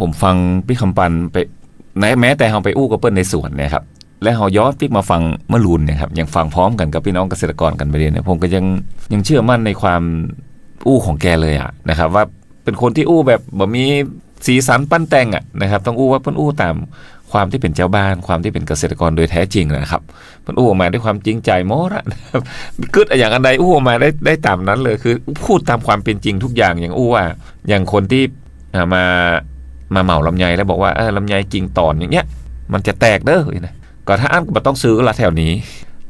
ผมฟังพี่คำปันไปแม้แม้แต่เราไปอู้กับเปิ้ลในสวนเนี่ยครับ และเราย้อนปิกมาฟังเมื่อรุนเนี่ยครับยังฟังพร้อมกันกับพี่น้องเกษตรกรกันไปเลยเนี่ยผมก็ยังยังเชื่อมั่นในความอู้ของแกเลยอะนะครับ ว่าเป็นคนที่อู้แบบแบ่มีสีสันปั้นแต่งอะนะครับ ต้องอู้ว่าเปิ้นอู้ตามความที่เป็นเจ้าบ้านความที่เป็นเกษตรกรโดยแท้จริงนะครับเปิ้นอู้ออกมาด้วยความจริงใจโมระนะครับกึดอย่างอันใดอู้ออกมาได้ได้ตามนั้นเลยคือ พูดตามความเป็นจริงทุกอย่างอย่างอู้ว่าอย่างคนที่มา มาเหมาลำไยแล้วบอกว่าเออลำไยกิ่งตอนอย่างเงี้ย มันจะแตกเด้อนะก็ถ้าอันก็ต้องซื้อละแถวนี้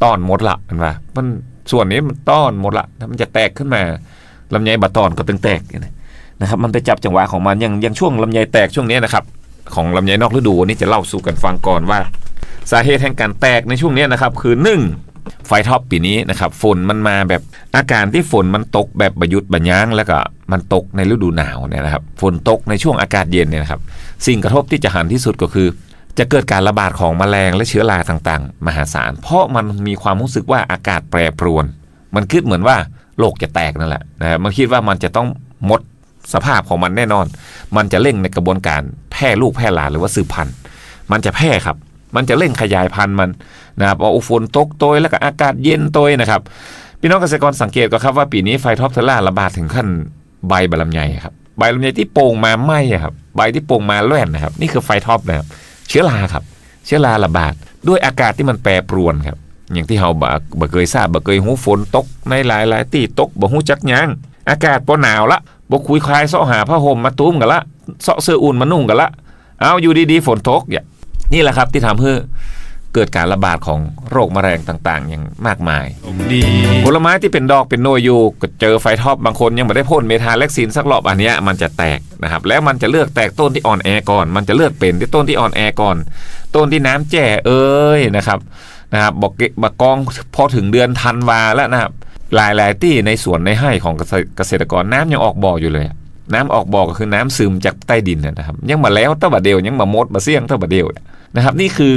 ตอนหมดละมันว่ามันส่วนนี้มันต้อนหมดละถ้ามันจะแตกขึ้นมาลำไยบะตอนก็ตึงแตกนะนะครับมันไปจับจังหวะของมันอย่างอย่างช่วงลำไยแตกช่วงนี้นะครับของลำไยนอกฤดูนนี้จะเล่าสู่กันฟังก่อนว่า สาเหตุแห่งการแตกในช่วงนี้นะครับ คือหนึ่ง ไฟท็อปปีนี้นะครับฝนมันมาแบบอาการที่ฝนมันตกแบบบหยุดบัญญังแล้วก็มันตกในฤดูหนาวเนี่ยนะครับฝนตกในช่วงอากาศเย็นเนี่ยนะครับสิ่งกระทบที่จะหันที่สุดก็คือ จะเกิดการระบาดของแมลงและเชื้อราต่างๆ มหาศาล เพราะมันมีความรู้สึกว่าอากาศแปรปรวน มันคิดเหมือนว่าโลกจะแตกนั่นแหละนะมันคิดว่ามันจะต้องหมดสภาพของมันแน่นอน มันจะเร่งในกระบวนการแพร่ลูกแพร่หลานหรือว่าสืบพันธุ์ มันจะแพร่ครับ มันจะเร่งขยายพันธุ์มันนะครับเอาฝนตกโตยแล้วก็อากาศเย็นโตยนะครับ พี่น้องเกษตรกรสังเกตก็ครับว่าปีนี้ไฟท็อปเทอร่าระบาดถึงขั้นใบบลำไยครับใบลำไยที่โป่งมาไหมครับใบที่โป่งมาแล่นนะครับ นี่คือไฟท็อปนะครับเชื้อราครับ เชื้อราระบาดด้วยอากาศที่มันแปรปรวนครับ อย่างที่เราบ่เคยทราบบ่เคยหูฝนตกในหลายหลายที่ตกบ่หูจักยังอากาศบ่หนาวละบ่คุยคลายเสาะหาผ้าห่มมาตุ้มกันละเสาะเสื้ออุ่นมานุ่งกันละเอาอยู่ดีๆฝนตกอย่า นี่แหละครับที่ทำให้เกิดการระบาดของโรคแมลงต่างๆ อย่างมากมายผลไม้ที่เป็นดอกเป็นหน่วยอยู่ก็เจอไฟท็อปบางคนยังไม่ได้พ่นเมทาเล็กซินสักรอบอันเนี้ยมันจะแตกนะครับ แล้วมันจะเลือกแตกต้นที่อ่อนแอก่อน มันจะเลือกเป็นที่ต้นที่อ่อนแอก่อน ต้นที่น้ำแจ่เอ้ยนะครับนะครับบอกเกบอกกองพอถึงเดือนธันวาแล้วนะครับหลายหลายๆที่ในสวนในไร่ของเกษเกษตรกรน้ำยังออกบ่ออยู่เลย น้ำออกบ่อก็คือน้ำซึมจากใต้ดินนะครับ ยังมาแล้วเท่าบาเดียวยังมามดมาเสี่ยงเท่าบาเดียวนะครับ นี่คือ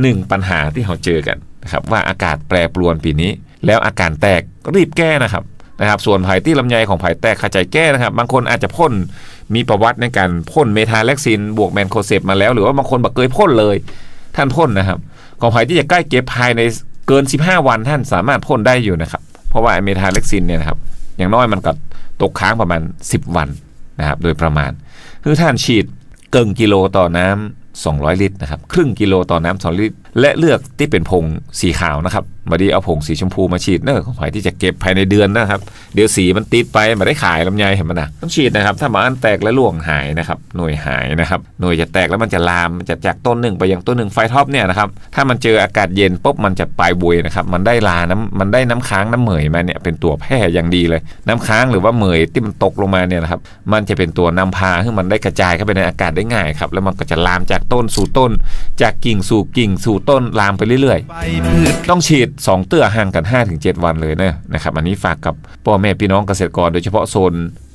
หนึ่งปัญหาที่เราเจอกันนะครับว่าอากาศแปรปรวนปีนี้ แล้วอาการแตกรีบแก้นะครับนะครับ ส่วนไผ่ที่ลำไยของไผ่แตกขจายแก้นะครับ บางคนอาจจะพ่นมีประวัติในการพ่นเมทาเล็กซิน บวกแมนโคเซปมาแล้ว หรือว่าบางคนบักเคยพ่นเลย ท่านพ่นนะครับ ของไผ่ที่จะใกล้เก็บภายในเกิน 15 วันท่านสามารถพ่นได้อยู่นะครับ เพราะว่าเมทาเล็กซินเนี่ยนะครับอย่างน้อยมันก็ ตกค้างประมาณ 10 วันนะครับโดยประมาณ คือท่านฉีดเกิงกิโลต่อน้ำ200 ลิตรนะครับครึ่งกิโลต่อน้ำ2ลิตร และเลือกที่เป็นผงสีขาวนะครับมาดีเอาผงสีชมพูมาฉีดเนอะของไผ่ที่จะเก็บภายในเดือนนะครับ เดี๋ยวสีมันติดไปมาได้ขายลำไยเห็นมันนะต้องฉีดนะครับ ถ้ามันแตกและล่วงหายนะครับ หน่วยหายนะครับ หน่วยจะแตกแล้วมันจะลามมันจะจากต้นหนึ่งไปยังต้นหนึ่งไฟท็อปเนี่ยนะครับ ถ้ามันเจออากาศเย็นปุ๊บมันจะปลายบุยนะครับ มันได้ลาน้ำมันได้น้ำค้างน้ำเหมยมาเนี่ยเป็นตัวแพร่อย่างดีเลย น้ำค้างหรือว่าเหมยที่มันตกลงมาเนี่ยนะครับ มันจะเป็นตัวนำพาให้มันได้กระจายเข้าไปในอากาศได้ง่ายครับ แล้วมันก็จะลามจากต้นสู่ต้น จากกิ่งสู่กิ่งสู่ต้นลามไปเรื่อยๆ ต้องฉีด 2 เตื้อห่างกัน 5-7 วันเลยนะนะครับอันนี้ฝากกับพ่อแม่พี่น้องเกษตรกรโดยเฉพาะโซน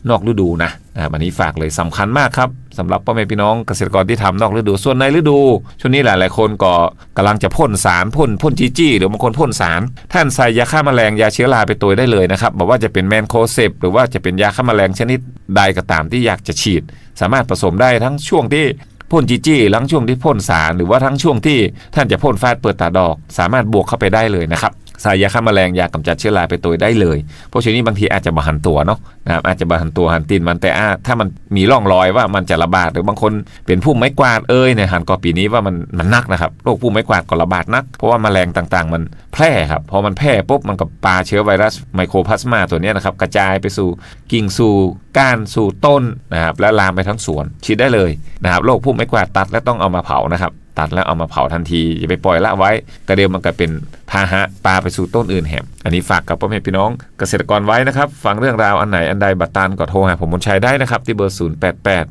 นอกฤดูนะนะครับอันนี้ฝากเลยสำคัญมากครับสำหรับพ่อแม่พี่น้องเกษตรกรที่ทำนอกฤดู ส่วนในฤดู ช่วงนี้หลาย ๆ คนก็กำลังจะพ่นสารพ่นพ่นจีจี้หรือบางคนพ่นสาร ท่านใส่ยาฆ่าแมลงยาเชื้อราไปตัวได้เลยนะครับบอกว่าจะเป็นแมนโคเซปหรือว่าจะเป็นยาฆ่าแมลงชนิดใดก็ตามที่อยากจะฉีด สามารถผสมได้ทั้งช่วงที่ พ่นจีจี้ทั้งช่วงที่พ่นสาร หรือว่าทั้งช่วงที่ท่านจะพ่นฟาดเปิดตาดอก สามารถบวกเข้าไปได้เลยนะครับ ใส่ยาฆ่าแมลงยากำจัดเชื้อราไปตัวได้เลยเพราะช่วงนี้บางทีอาจจะบาหันตัวเนาะนะครับอาจจะบาหันตัวหันตีนมันแต่อาถ้ามันมีร่องรอยว่ามันจะระบาดหรือบางคนเป็นผู้ไม้กวาดเอ้ยในหันกอปีนี้ว่ามันมันนักนะครับโรคผู้ไม้กวาดก็ระบาดนัก เพราะว่าแมลงต่างๆ มันแพร่ครับพอมันแพร่ปุ๊บมันก็ปาเชื้อไวรัสไมโครพลาสมาตัวนี้นะครับกระจายไปสู่กิ่งสู่ก้านสู่ต้นนะครับและลามไปทั้งสวนฉีดได้เลยนะครับโรคผู้ไม้กวาดตัดและต้องเอามาเผานะครับ ตัดแล้วเอามาเผาทันทีอย่าไปปล่อยละไว้ กระเดียวมันก็เป็นพาหะปลาไปสู่ต้นอื่นแหมอันนี้ฝากกับพ่อแม่พี่น้องเกษตรกรไว้นะครับ ฟังเรื่องราวอันไหนอันใดบัตรตานก็โทรหาผมมนชัยได้นะครับ ที่เบอร์ 0 8 8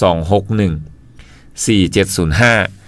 2 6 1 4 7 0 5